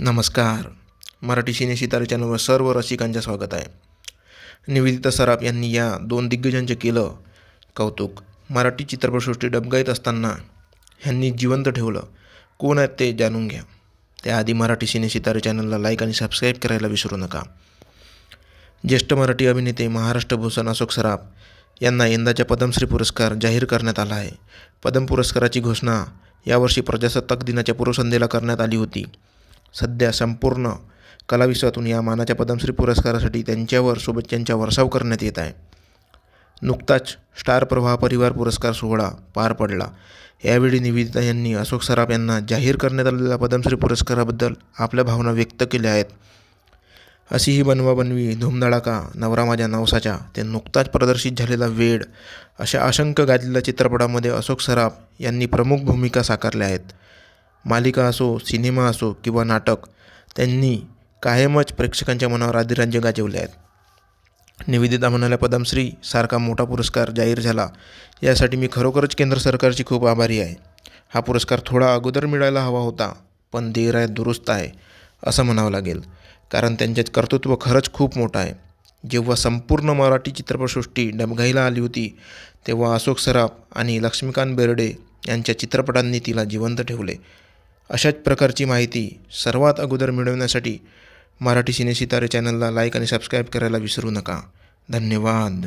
नमस्कार. मराठी सिने सितारे चॅनलवर सर्व रसिकांचे स्वागत आहे. निवेदिता सराफ यांनी या दोन दिग्गजांचे केलं कौतुक. मराठी चित्रपटसृष्टी डबगाईत असताना ह्यांनी जिवंत ठेवलं. कोण आहेत ते जाणून घ्या. त्याआधी मराठी सिने सितारे चॅनलला लाईक आणि सबस्क्राईब करायला विसरू नका. ज्येष्ठ मराठी अभिनेते महाराष्ट्र भूषण अशोक सराफ यांना यंदाचा पद्मश्री पुरस्कार जाहीर करण्यात आला आहे. पद्म पुरस्काराची घोषणा यावर्षी प्रजासत्ताक दिनाच्या पूर्वसंध्येला करण्यात आली होती. सध्या संपूर्ण कलाविश्वातून या मानाच्या पद्मश्री पुरस्कारासाठी त्यांच्यावर शुभेच्छांचा वर्षाव करण्यात येत आहे. नुकताच स्टार प्रवाह परिवार पुरस्कार सोहळा पार पडला. यावेळी निवेदिता यांनी अशोक सराफ यांना जाहीर करण्यात आलेल्या पद्मश्री पुरस्काराबद्दल आपल्या भावना व्यक्त केल्या आहेत. अशी ही बनवाबनवी धूमधडाका नवरा माझ्या नवसाच्या ते नुकताच प्रदर्शित झालेला वेड अशा असंख्य गाजलेल्या चित्रपटामध्ये अशोक सराफ यांनी प्रमुख भूमिका साकारल्या आहेत. मालिका असो सिनेमा असो किंवा नाटक त्यांनी कायमच प्रेक्षकांच्या मनावर आदिरांजे गाजवले आहेत. निवेदिता म्हणाल्या पद्मश्री सारखा मोठा पुरस्कार जाहीर झाला. यासाठी मी खरोखरच केंद्र सरकारची खूप आभारी आहे. हा पुरस्कार थोडा अगोदर मिळायला हवा होता पण देर आहे दुरुस्त आहे असं म्हणावं लागेल. कारण त्यांच्यात कर्तृत्व खरंच खूप मोठं आहे. जेव्हा संपूर्ण मराठी चित्रपटसृष्टी डबघाईला आली होती तेव्हा अशोक सराफ आणि लक्ष्मीकांत बेर्डे यांच्या चित्रपटांनी तिला जिवंत ठेवले. अशाच प्रकारची माहिती सर्वात अगोदर मिळवण्यासाठी मराठी सिने सितारे चॅनलला लाईक आणि सबस्क्राईब करायला विसरू नका. धन्यवाद.